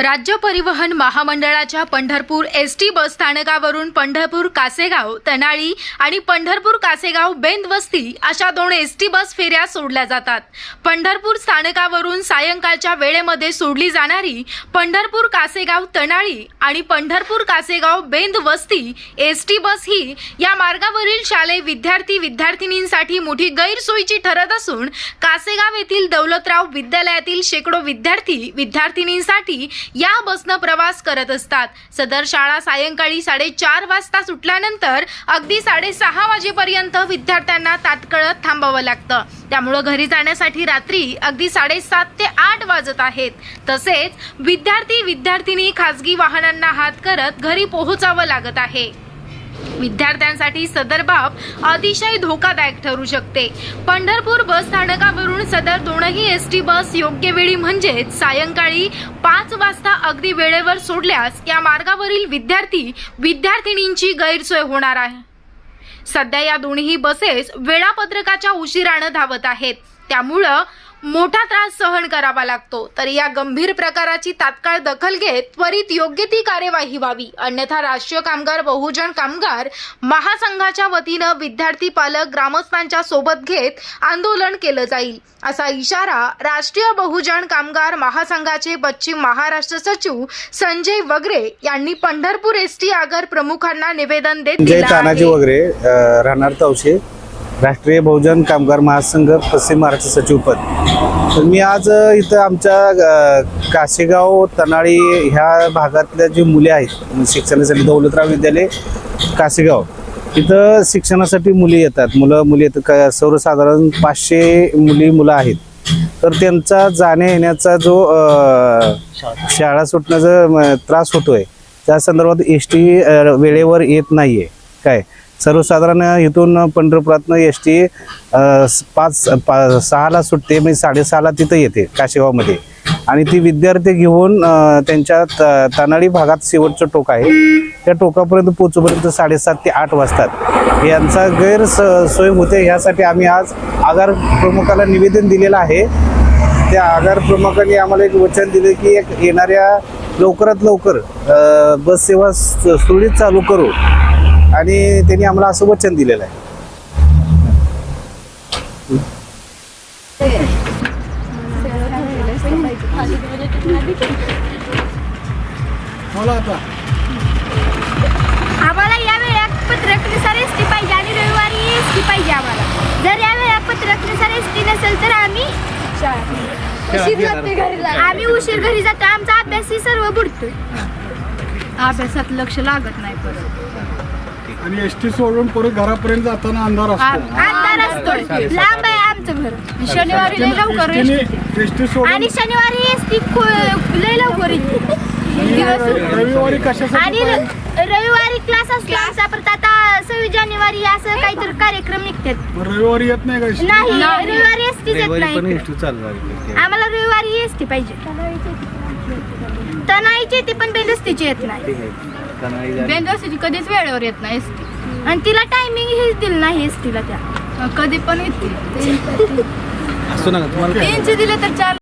राज्य परिवहन महामंडळाच्या पंढरपूर एस टी बस स्थानकावरून पंढरपूर कासेगाव तनाळी आणि पंढरपूर कासेगाव बेंदवस्ती अशा दोन एस टी बस फेऱ्या सोडल्या जातात. पंढरपूर स्थानकावरून सायंकाळच्या वेळेमध्ये सोडली जाणारी पंढरपूर कासेगाव तनाळी आणि Pandharpur Kasegaon Bendvasti S T bus ही या मार्गावरील शालेय विद्यार्थी विद्यार्थिनींसाठी मोठी गैरसोयीची ठरत असून कासेगाव येथील दौलतराव विद्यालयातील शेकडो विद्यार्थी विद्यार्थिनींसाठी या बसनं प्रवास करत असतात. सदर शाळा सायंकाळी साडेचार वाजता सुटल्यानंतर अगदी साडेसहा वाजेपर्यंत विद्यार्थ्यांना तात्कळत थांबावं लागतं. त्यामुळं घरी जाण्यासाठी रात्री अगदी साडेसात ते आठ वाजत आहेत. तसेच विद्यार्थी विद्यार्थिनी खासगी वाहनांना हात करत घरी पोहोचावं लागत आहे. विद्यार्थ्यांसाठी सदर बाब अतिशय धोकादायक ठरू शकते. पंढरपूर बस स्थानकावरून सदर दोनही एस टी बस योग्य वेळी म्हणजेच सायंकाळी पाच वाजता अगदी वेळेवर सोडल्यास या मार्गावरील विद्यार्थी विद्यार्थिनींची गैरसोय होणार आहे. सध्या या दोन्ही बसेस वेळापत्रकाच्या उशिरानं धावत आहेत. त्यामुळं मोठा त्रास सहन करावा लागतो. तर या गंभीर प्रकाराची तात्काळ दखल घेत त्वरित योग्य ती कार्यवाही व्हावी. अन्यथा राष्ट्रीय कामगार बहुजन कामगार महासंघाच्या वतीनं विद्यार्थी पालक ग्रामस्थांच्या सोबत घेत आंदोलन केलं जाईल. असा इशारा राष्ट्रीय बहुजन कामगार महासंघाचे पश्चिम महाराष्ट्र सचिव संजय वगरे यांनी पंढरपूर एस टी आगर प्रमुखांना निवेदन देत राहणार तवशे. राष्ट्रीय बहुजन कामगार महासंघ पश्चिम महाराष्ट्र सचिवपद तर मी आज इथं आमच्या काशेगाव तनाळी ह्या भागातल्या जी मुले आहेत शिक्षणासाठी दौलतराव विद्यालय काशेगाव इथं शिक्षणासाठी मुली येतात. मुलं मुली येतात. का सर्वसाधारण पाचशे मुली मुलं आहेत. तर त्यांचा जाण्या येण्याचा जो शाळा सुटण्याचा म, त्रास होतोय त्या संदर्भात एस टी वेळेवर येत नाहीये. काय? सर्वसाधारण इथून पंढरपुरातनं एस टी पाच पा सहाला सुटते म्हणजे साडेसहाला तिथं येते काशेगावमध्ये. आणि ती विद्यार्थी घेऊन त्यांच्या तनाळी भागात शेवटचं टोक आहे. त्या टोकापर्यंत पोचूपर्यंत साडेसात ते आठ वाजतात. यांचा गैरसोय होते. ह्यासाठी आम्ही आज आगार प्रमुखाला निवेदन दिलेलं आहे. त्या आगार प्रमुखांनी आम्हाला एक वचन दिले की एक येणाऱ्या लवकरात लवकर बससेवा बस सेवा सु- सुरळीत चालू करू. आणि त्यांनी आम्हाला असं वचन दिलेलं आहे. आम्हाला या वेळापत्रकनुसार एस टी पाहिजे आणि रविवारी एस टी पाहिजे आम्हाला. जर या वेळापत्रकनुसार एस टी नसेल तर आम्ही आम्ही उशीर घरी जातो. आमचा अभ्यासही सर्व बुडतोय. अभ्यासात लक्ष लागत नाही परत आणि एस टी सोडून परत घरापर्यंत जाताना अंधार असतो. अंधार लांब आहे आमचं घर. शनिवारी लय लवकर एस टी सोडून आणि शनिवारी एस टी लय लवकर येते. आणि रविवारी कशासाठी आणि रविवारी क्लास असतो आमचा परत आता सव्वीस जानेवारी असं काहीतरी कार्यक्रम निघतात. मग रविवारी येत नाही का एस टी नाही रविवारी एस टीच येत नाही. आम्हाला रविवारी एस टी पाहिजे. तनाईची येते पण बेदस्तीची येत नाही. बेंदवासीची कधीच वेळेवर येत नाही एसटी. आणि तिला टायमिंग हेच दिलं नाही एस टीला त्या. कधी पण येते असतो ना तुम्हाला तीनशे दिले तर चार